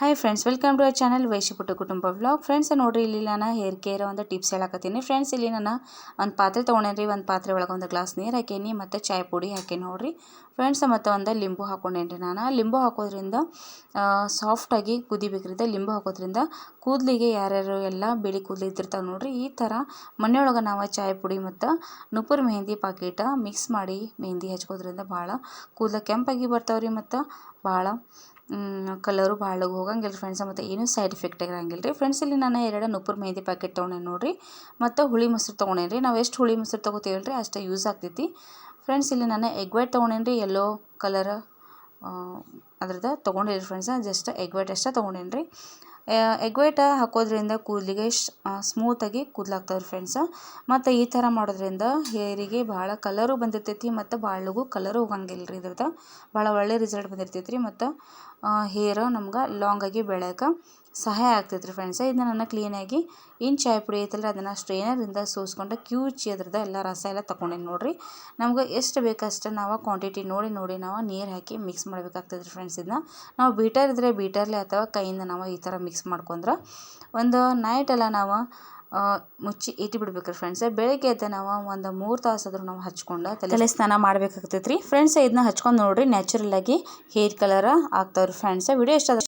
Hi friends welcome to our channel ವೈಶಿಪುಟ ಕುಟುಂಬ vlog friends ನೋಡ್ರಿ, ಇಲ್ಲಿ ನಾನು ಹೇರ್ ಕೇರ್ ಒಂದು ಟಿಪ್ಸ್ ಹೇಳಕತ್ತೀನಿ. ಫ್ರೆಂಡ್ಸ್ ಇಲ್ಲಿ ನಾನು ಒಂದು ಪಾತ್ರೆ ತೊಗೊಂಡೇನಿ ಒಂದು ಪಾತ್ರೆ ಒಳಗೆ ಒಂದು ಗ್ಲಾಸ್ ನೀರು ಹಾಕೀನಿ, ಮತ್ತು ಚಾಯ್ ಪುಡಿ ಹಾಕೀನಿ ನೋಡ್ರಿ. ಫ್ರೆಂಡ್ಸ್ ಮತ್ತು ಒಂದು ಲಿಂಬು ಹಾಕ್ಕೊಂಡೇನ್ರಿ ನಾನು. ಲಿಂಬು ಹಾಕೋದ್ರಿಂದ ಸಾಫ್ಟಾಗಿ ಕುದಿಬೇಕ್ರಿಂದ ಲಿಂಬು ಹಾಕೋದ್ರಿಂದ ಕೂದಲಿಗೆ ಯಾರ್ಯಾರು ಎಲ್ಲ ಬಿಳಿ ಕೂದಲು ಇದ್ದಿರ್ತಾವೆ ನೋಡ್ರಿ. ಈ ಥರ ಮನೆಯೊಳಗೆ ನಾವು ಚಾಯ್ ಪುಡಿ ಮತ್ತು ನುಪುರ್ ಮೆಹಂದಿ ಪಾಕೀಟ ಮಿಕ್ಸ್ ಮಾಡಿ ಮೆಹಂದಿ ಹಚ್ಕೋದ್ರಿಂದ ಭಾಳ ಕೂದಲು ಕೆಂಪಾಗಿ ಬರ್ತಾವ್ರಿ ಮತ್ತು ಭಾಳ ಕಲರು ಭಾಳ ಹೋಗಂಗಿಲ್ಲ ಫ್ರೆಂಡ್ಸ್ ಮತ್ತು ಏನೂ ಸೈಡ್ ಎಫೆಕ್ಟ್ ಇರೋಂಗಿಲ್ಲ ರೀ ಫ್ರೆಂಡ್ಸ್ ಇಲ್ಲಿ ನಾನು ಎರಡು ನುಪುರ್ ಮೆಹಂದಿ ಪ್ಯಾಕೆಟ್ ತೊಗೊಂಡೆ ನೋಡಿರಿ. ಮತ್ತು ಹುಳಿ ಮೊಸರು ತೊಗೊಂಡೇನಿ ರೀ ನಾವು ಎಷ್ಟು ಹುಳಿ ಮೊಸರು ತೊಗೋತೀವಲ್ಲ ರೀ ಅಷ್ಟು ಯೂಸ್ ಆಗ್ತೈತಿ. ಫ್ರೆಂಡ್ಸ್, ಇಲ್ಲಿ ನಾನು ಎಗ್ ವೈಟ್ ತೊಗೊಂಡೇನಿ ರೀ ಯೆಲ್ಲೋ ಕಲರ್ ಅದ್ರದ್ದು ತೊಗೊಂಡಿರಿ ಫ್ರೆಂಡ್ಸ್ ಜಸ್ಟ್ ಎಗ್ ವೈಟ್ ಅಷ್ಟೇ ತೊಗೊಂಡೇನಿ ಎಗ್ ವೈಟ್ ಹಾಕೋದ್ರಿಂದ ಕೂದಲಿಗೆ ಸ್ಮೂತಾಗಿ ಕೂದಲಾಗ್ತವೆ ರೀ ಫ್ರೆಂಡ್ಸ್. ಮತ್ತು ಈ ಥರ ಮಾಡೋದ್ರಿಂದ ಹೇರಿಗೆ ಭಾಳ ಕಲರು ಬಂದಿರ್ತೈತಿ ಮತ್ತು ಭಾಳಗೂ ಕಲರು ಹೋಗಂಗಿಲ್ಲ ರೀ ಇದ್ರದ್ದು. ಭಾಳ ಒಳ್ಳೆ ರಿಸಲ್ಟ್ ಬಂದಿರ್ತೈತಿ ರೀ ಮತ್ತು ಹೇರ್ ನಮ್ಗೆ ಲಾಂಗಾಗಿ ಬೆಳೆಯೋಕೆ. ಸಹಾಯ ಆಗ್ತೈತೆ ರೀ ಫ್ರೆಂಡ್ಸ ಇದನ್ನ ನನ್ನ ಕ್ಲೀನಾಗಿ ಏನು ಚಾಯ್ ಪುಡಿ ಐತಲ್ಲ ಅದನ್ನು ಸ್ಟ್ರೈನರಿಂದ ಸೋಸ್ಕೊಂಡು ಕ್ಯೂಚಿ ಅದ್ರದ್ದು ಎಲ್ಲ ರಸ ಎಲ್ಲ ತಕೊಂಡೆ ನೋಡಿರಿ. ನಮ್ಗೆ ಎಷ್ಟು ಬೇಕಷ್ಟು ನಾವು ಕ್ವಾಂಟಿಟಿ ನೋಡಿ ನೋಡಿ ನಾವು ನೀರು ಹಾಕಿ ಮಿಕ್ಸ್ ಮಾಡ್ಬೇಕಾಗ್ತದೆ ಫ್ರೆಂಡ್ಸ್ ಇದನ್ನ. ನಾವು ಬೀಟರ್ ಇದ್ದರೆ ಬೀಟರ್ಲೆ ಅಥವಾ ಕೈಯಿಂದ ನಾವು ಈ ಥರ ಮಿಕ್ಸ್ ಮಾಡ್ಕೊಂಡ್ರೆ ಒಂದು ನೈಟೆಲ್ಲ ನಾವು ಮುಚ್ಚಿ ಇಟ್ಟು ಬಿಡ್ಬೇಕು ಫ್ರೆಂಡ್ಸ್ ಬೆಳಗ್ಗೆ ಎದ್ದು ನಾವು ಒಂದು ಮೂರು ತಾಸಾದರೂ ನಾವು ಹಚ್ಕೊಂಡು ತಲೆ ಸ್ನಾನ ಮಾಡ್ಬೇಕಾಗ್ತೈತೆ ರೀ ಫ್ರೆಂಡ್ಸ್ ಇದನ್ನ ಹಚ್ಕೊಂಡು ನೋಡಿರಿ ನ್ಯಾಚುರಲ್ಲಾಗಿ ಹೇರ್ ಕಲರ್ ಆಗ್ತಾವ್ರಿ ಫ್ರೆಂಡ್ಸ್ ವಿಡಿಯೋ ಇಷ್ಟ